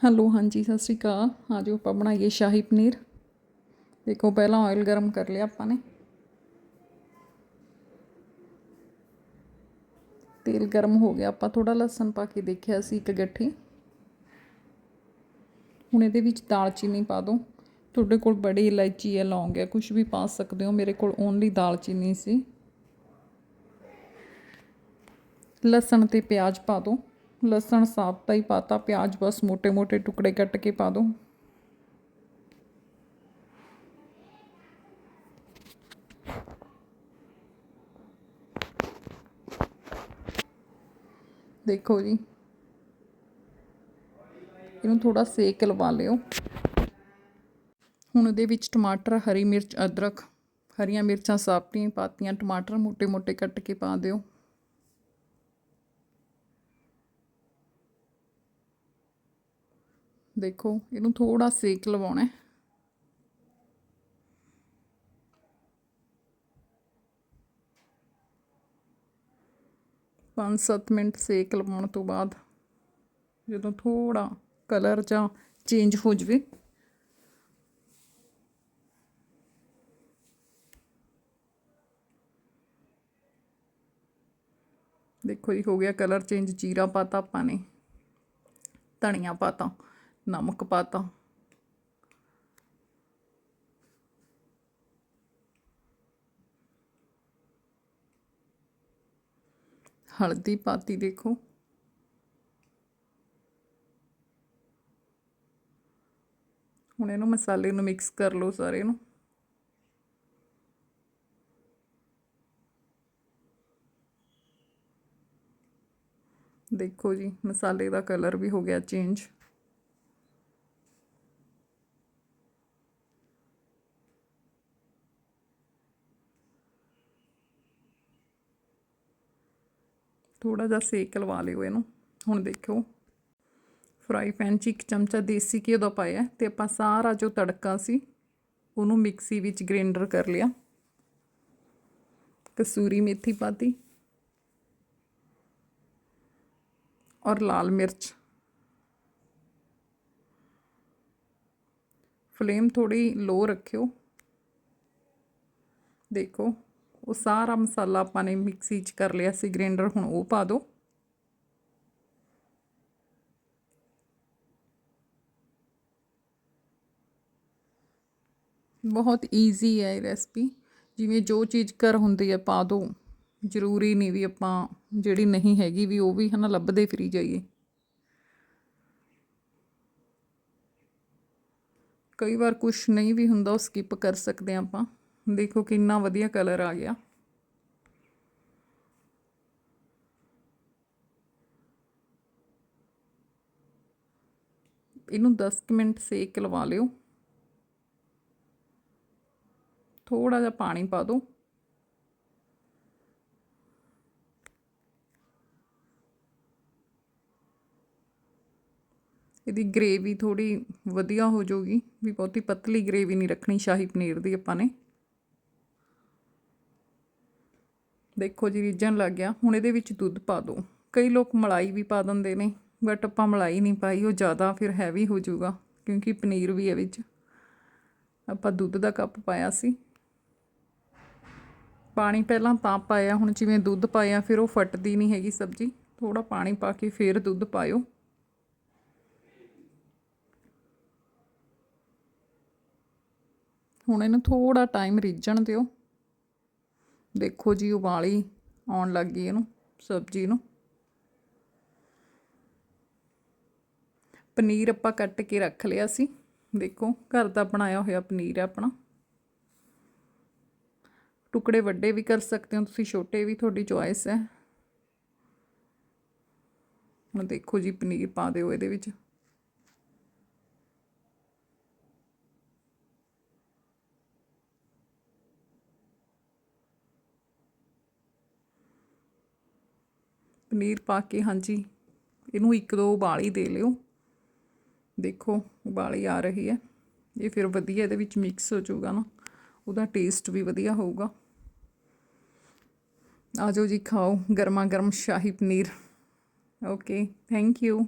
Hello, ਹਾਂਜੀ, ਸਤਿ ਸ਼੍ਰੀ ਅਕਾਲ। ਆ ਜਾਓ, ਆਪਾਂ ਬਣਾਈਏ ਸ਼ਾਹੀ ਪਨੀਰ। ਦੇਖੋ, ਪਹਿਲਾਂ ਆਇਲ ਗਰਮ ਕਰ ਲਿਆ ਆਪਾਂ ਨੇ। ਤੇਲ ਗਰਮ ਹੋ ਗਿਆ। ਆਪਾਂ ਥੋੜਾ ਲਸਣ ਪਾ ਕੇ ਦੇਖਿਆ ਸੀ ਇੱਕ ਗੱਠੀ। ਹੁਣ ਇਹਦੇ ਵਿੱਚ ਦਾਲਚੀਨੀ ਪਾ ਦਿਓ ਤੁਹਾਡੇ ਕੋਲ ਬੜੀ ਇਲਾਇਚੀ ਹੈ, ਲੌਂਗ ਹੈ ਕੁਝ ਵੀ ਪਾ ਸਕਦੇ ਹੋ। ਮੇਰੇ ਕੋਲ ਓਨਲੀ ਦਾਲਚੀਨੀ ਸੀ। ਲਸਣ ਤੇ ਪਿਆਜ਼ ਪਾ ਦਿਓ ਲਸਣ ਸਾਫ਼ ਤਾਂ ਹੀ ਪਾਤਾ, ਪਿਆਜ਼ ਬਸ ਮੋٹے-ਮੋٹے ਟੁਕੜੇ ਕੱਟ ਕੇ ਪਾ ਦੋ। ਦੇਖੋ ਜੀ, ਇਹਨੂੰ ਥੋੜਾ ਸੇਕ ਲਵਾ ਲਿਓ। ਹੁਣ ਉਹਦੇ ਵਿੱਚ ਟਮਾਟਰ, ਹਰੀ ਮਿਰਚ, ਅਦਰਕ, ਹਰੀਆਂ ਮਿਰਚਾਂ ਸਾਫ਼ ਪਾਤੀਆਂ, ਟਮਾਟਰ ਮੋٹے-ਮੋٹے ਕੱਟ ਕੇ ਪਾ ਦਿਓ। ਦੇਖੋ ਇਹਨੂੰ ਥੋੜਾ ਸੇਕ ਲਵਾਉਣਾ ਹੈ ਪੰਜ ਸੱਤ ਮਿੰਟ ਸੇਕ ਲਵਾਉਣ ਤੋਂ ਬਾਅਦ ਜਦੋਂ ਥੋੜਾ ਕਲਰ ਜਾਂ ਚੇਂਜ ਹੋ ਜਵੇ ਦੇਖੋ ਜੀ ਹੋ ਗਿਆ ਕਲਰ ਚੇਂਜ ਜੀਰਾ ਪਾਤਾ ਆਪਾਂ ਨੇ ਧਨੀਆ ਪਾਤਾ ਨਮਕ ਪਾਤਾ ਹਲਦੀ ਪਾਤੀ ਦੇਖੋ ਹੁਣ ਇਹਨੂੰ ਮਸਾਲੇ ਨੂੰ ਮਿਕਸ ਕਰ ਲਓ ਸਾਰੇ ਨੂੰ ਦੇਖੋ ਜੀ ਮਸਾਲੇ ਦਾ ਕਲਰ ਵੀ ਹੋ ਗਿਆ ਚੇਂਜ ਥੋੜਾ ਜਿਹਾ ਸੇਕ ਲਵਾ ਲਿਓ ਇਹਨੂੰ। ਹੁਣ ਦੇਖਿਓ। ਫਰਾਈ ਪੈਨ 'ਚ ਇੱਕ ਚਮਚਾ ਦੇਸੀ ਘਿਓ ਦਾ ਪਾਇਆ ਤੇ ਆਪਾਂ ਸਾਰਾ ਜੋ ਤੜਕਾ ਸੀ, ਉਹਨੂੰ ਮਿਕਸੀ ਵਿੱਚ ਗ੍ਰਾਈਂਡਰ ਕਰ ਲਿਆ। ਕਸੂਰੀ ਮੇਥੀ ਪਾਤੀ। ਔਰ ਲਾਲ ਮਿਰਚ। ਫਲੇਮ ਥੋੜੀ ਲੋ ਰੱਖਿਓ। ਦੇਖੋ। ਉਹ ਸਾਰਾ ਮਸਾਲਾ ਆਪਾਂ ਨੇ ਮਿਕਸੀ 'ਚ ਕਰ ਲਿਆ ਸੀ ਗ੍ਰੈਂਡਰ ਹੁਣ ਉਹ ਪਾ ਦਿਓ ਬਹੁਤ ਈਜ਼ੀ ਹੈ ਇਹ ਰੈਸਪੀ ਜਿਵੇਂ ਜੋ ਚੀਜ਼ ਕਰ ਹੁੰਦੀ ਹੈ, ਪਾ ਦਿਓ ਜ਼ਰੂਰੀ ਨਹੀਂ ਵੀ ਆਪਾਂ ਜਿਹੜੀ ਨਹੀਂ ਹੈਗੀ ਵੀ ਉਹ ਵੀ ਹਨਾ ਲੱਭਦੇ ਫਰੀ ਜਾਈਏ। ਕਈ ਵਾਰ ਕੁਝ ਨਹੀਂ ਵੀ ਹੁੰਦਾ, ਉਹ ਸਕਿਪ ਕਰ ਸਕਦੇ ਆਪਾਂ। ਦੇਖੋ ਕਿੰਨਾ ਵਧੀਆ ਕਲਰ ਆ ਗਿਆ। ਇਹਨੂੰ 10 ਮਿੰਟ ਸੇਕ ਲਵਾ ਲਿਓ। ਥੋੜਾ ਜਿਹਾ ਪਾਣੀ ਪਾ ਦਿਓ ਇਹਦੀ ਗ੍ਰੇਵੀ ਥੋੜੀ ਵਧੀਆ ਹੋ ਜਾਊਗੀ, ਵੀ ਬਹੁਤੀ ਪਤਲੀ ਗ੍ਰੇਵੀ ਨਹੀਂ ਰੱਖਣੀ, ਸ਼ਾਹੀ ਪਨੀਰ ਦੀ ਆਪਾਂ ਨੇ। ਦੇਖੋ ਜੀ ਰੀਜਨ ਲੱਗ ਗਿਆ। ਹੁਣ ਇਹਦੇ ਵਿੱਚ ਦੁੱਧ ਪਾ ਦਿਓ ਕਈ ਲੋਕ ਮਲਾਈ ਵੀ ਪਾ ਦਿੰਦੇ ਨੇ ਬਟ ਆਪਾਂ ਮਲਾਈ ਨਹੀਂ ਪਾਈ, ਉਹ ਜ਼ਿਆਦਾ ਫਿਰ ਹੈਵੀ ਹੋ ਜਾਊਗਾ, ਕਿਉਂਕਿ ਪਨੀਰ ਵੀ ਹੈ ਵਿੱਚ। ਆਪਾਂ ਦੁੱਧ ਦਾ ਕੱਪ ਪਾਇਆ ਸੀ। ਪਾਣੀ ਪਹਿਲਾਂ ਤਾਂ ਪਾਇਆ, ਹੁਣ ਜਿਵੇਂ ਦੁੱਧ ਪਾਇਆ, ਫਿਰ ਉਹ ਫਟਦੀ ਨਹੀਂ ਹੈਗੀ ਸਬਜ਼ੀ। ਥੋੜਾ ਪਾਣੀ ਪਾ ਕੇ ਫਿਰ ਦੁੱਧ ਪਾਇਓ। ਹੁਣ ਇਹਨੂੰ ਥੋੜਾ ਟਾਈਮ ਰਿੱਝਣ ਦਿਓ। ਦੇਖੋ ਜੀ, ਉਬਾਲੀ ਆਉਣ ਲੱਗ ਗਈ ਇਹਨੂੰ, ਸਬਜ਼ੀ ਨੂੰ। ਪਨੀਰ ਆਪਾਂ ਕੱਟ ਕੇ ਰੱਖ ਲਿਆ ਸੀ। ਦੇਖੋ, ਘਰ ਦਾ ਬਣਾਇਆ ਹੋਇਆ ਪਨੀਰ ਹੈ ਆਪਣਾ। ਟੁਕੜੇ ਵੱਡੇ ਵੀ ਕਰ ਸਕਦੇ ਹੋ ਤੁਸੀਂ, ਛੋਟੇ ਵੀ, ਤੁਹਾਡੀ ਚੁਆਇਸ ਹੈ। ਹੁਣ ਦੇਖੋ ਜੀ, ਪਨੀਰ ਪਾ ਦਿਓ ਇਹਦੇ ਵਿੱਚ। ਪਨੀਰ ਪਾ ਕੇ, ਹਾਂਜੀ। ਇਹਨੂੰ ਇੱਕ ਦੋ ਉਬਾਲੀ ਦੇ ਲਿਓ। ਦੇਖੋ, ਉਬਾਲੀ ਆ ਰਹੀ ਹੈ। ਇਹ ਫਿਰ ਵਧੀਆ ਇਹਦੇ ਵਿੱਚ ਮਿਕਸ ਹੋ ਜਾਊਗਾ ਨਾ। ਉਹਦਾ ਟੇਸਟ ਵੀ ਵਧੀਆ ਹੋਊਗਾ। ਆ ਜਾਓ ਜੀ, ਖਾਓ ਗਰਮਾ ਗਰਮ shahi paneer. Okay thank you